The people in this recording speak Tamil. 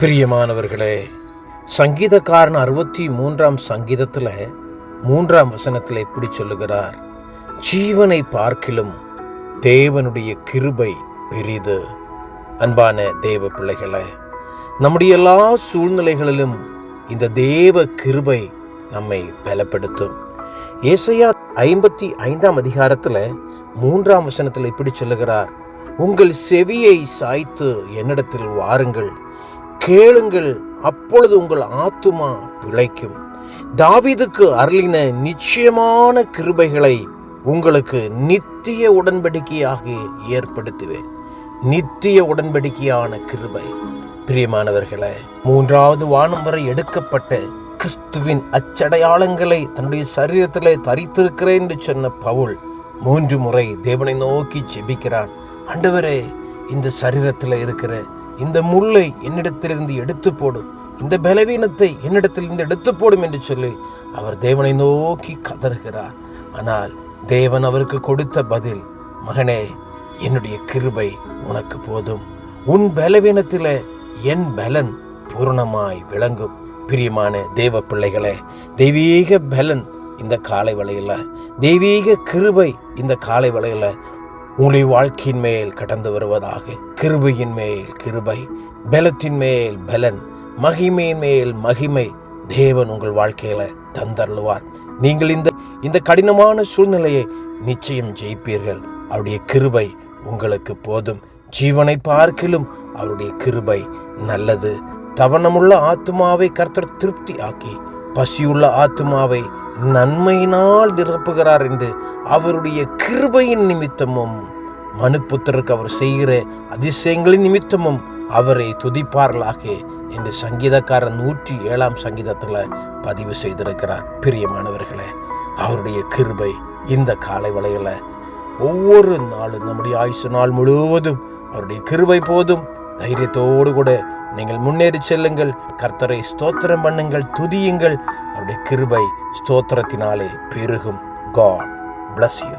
பிரியமானவர்களே சங்கீதக்காரன் அறுபத்தி மூன்றாம் சங்கீதத்தில் மூன்றாம் வசனத்தில் இப்படி சொல்லுகிறார் ஜீவனை பார்க்கிலும் தேவனுடைய கிருபை பெரிது. அன்பான தேவ பிள்ளைகளை நம்முடைய எல்லா சூழ்நிலைகளிலும் இந்த தேவ கிருபை நம்மை பலப்படுத்தும். ஏசையா ஐம்பத்தி ஐந்தாம் அதிகாரத்தில் மூன்றாம் வசனத்தில் இப்படி சொல்லுகிறார் உங்கள் செவியை சாய்த்து என்னிடத்தில் வாருங்கள் கேளுங்கள் அப்பொழுது உங்கள் ஆத்துமா பிழைக்கும். தாவிதுக்கு அருளின நிச்சயமான கிருபைகளை உங்களுக்கு நித்திய உடன்படிக்கையாக ஏற்படுத்துவேன். நித்திய உடன்படிக்கையான கிருபை. பிரியமானவர்களே மூன்றாவது வானம் வரை எடுக்கப்பட்ட கிறிஸ்துவின் அச்சடையாளங்களை தன்னுடைய சரீரத்திலே தரித்திருக்கிறேன் என்று சொன்ன பவுல் மூன்று முறை தேவனை நோக்கி ஜெபிக்கிறான். ஆண்டவரே இந்த சரீரத்தில் இருக்கிற இந்த முள்ளை என்னிடத்திலிருந்து எடுத்து போடும். இந்த பலவீனத்தை என்னிடத்திலிருந்து எடுத்து போடும் என்று சொல்லி அவர் தேவனை நோக்கி கதறுகிறார். ஆனால் தேவன் அவருக்கு கொடுத்த பதில் மகனே என்னுடைய கிருபை உனக்கு போதும். உன் பலவீனத்தில் என் பலன் பூரணமாய் விளங்கும். பிரியமான தேவ பிள்ளைகளே தெய்வீக பலன் இந்த காலை வலையில் தெய்வீக கிருபை இந்த காலை வலையில் உங்களுடைய வாழ்க்கையின் மேல் கடந்து வருவதாக கிருபையின் மேல் கிருபை பலத்தின் மேல் பலன் மகிமையின் மேல் மகிமை தேவன் உங்கள் வாழ்க்கையில தந்தருளுவார். நீங்கள் இந்த இந்த கடினமான சூழ்நிலையை நிச்சயம் ஜெயிப்பீர்கள். அவருடைய கிருபை உங்களுக்கு போதும். ஜீவனை பார்க்கிலும் அவருடைய கிருபை நல்லது. தவணமுள்ள ஆத்துமாவை கர்த்தர் திருப்தி ஆக்கி பசியுள்ள ஆத்துமாவை நன்மையினால் நிரப்புகிறார் என்று அவருடைய கிருபையின் நிமித்தமும் மனுப்புத்தருக்கு அவர் செய்கிற அதிசயங்களின் நிமித்தமும் அவரை துதிப்பார்களாக என்று சங்கீதக்காரன் நூற்றி ஏழாம் சங்கீதத்தில் பதிவு செய்திருக்கிறார். பிரியமானவர்களே அவருடைய கிருபை இந்த காலை வளையல ஒவ்வொரு நாளும் நம்முடைய ஆயுசு நாள் முழுவதும் அவருடைய கிருபை போதும் தைரியத்தோடு கூட நீங்கள் முன்னேறி செல்லுங்கள். கர்த்தரை ஸ்தோத்திரம் பண்ணுங்கள் துதியுங்கள். அவருடைய கிருபை ஸ்தோத்திரத்தினாலே பெருகும். God bless you